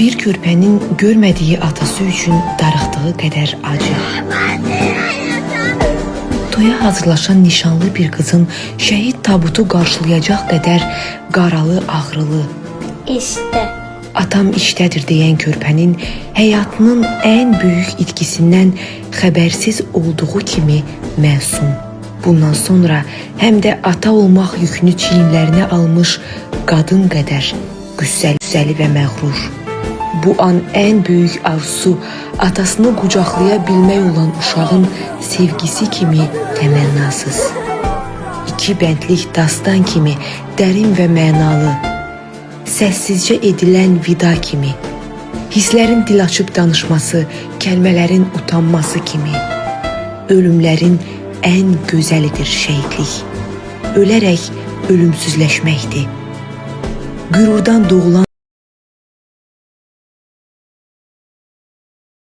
Bir körpənin görmədiyi atası üçün darıxdığı qədər acı. Toya hazırlaşan nişanlı bir qızın şəhid tabutu qarşılayacaq qədər qaralı, ağrılı, İşte. atam işdədir deyən körpənin həyatının ən böyük itkisindən xəbərsiz olduğu kimi məsum. Bundan sonra həm də ata olmaq yükünü çiyinlərinə almış qadın qədər qüssəli, və məğrur. Bu an ən böyük arzusu atasını qucaqlaya bilmək olan uşağın sevgisi kimi təmənnasız. İki bəndlik dastan kimi dərin və mənalı, səssizcə edilən vida kimi, hisslərin dil açıb danışması, kəlmələrin utanması kimi, ölümlərin ən gözəlidir şəhidlik. Ölərək ölümsüzləşməkdir. Qürurdan doğulan